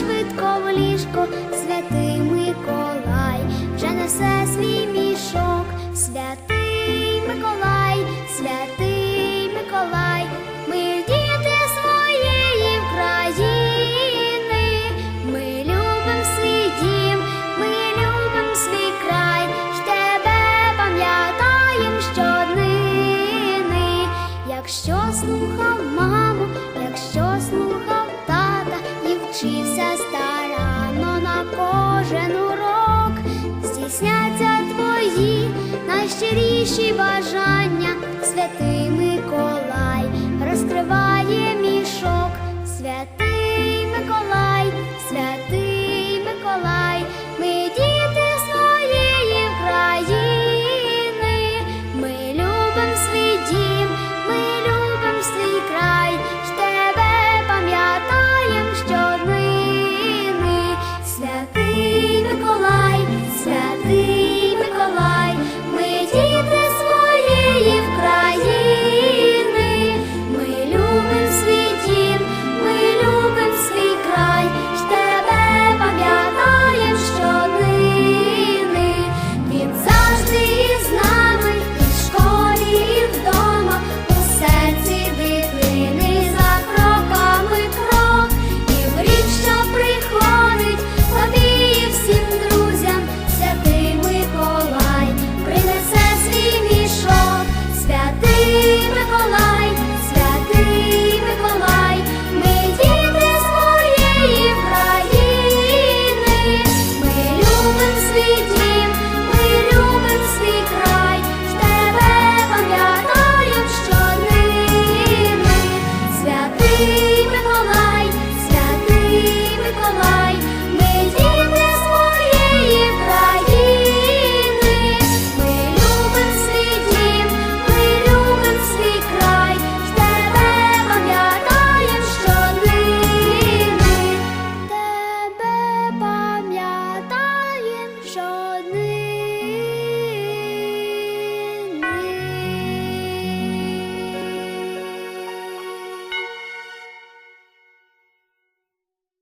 Швидко в ліжко, святий Миколай, вже несе свій мішок, святий Миколай, святий Миколай, ми діти своєї країни, ми любим свій дім, ми любим свій край, ж тебе пам'ятаєм щоднини. Якщо слухав маму, якщо слухав вчився 居都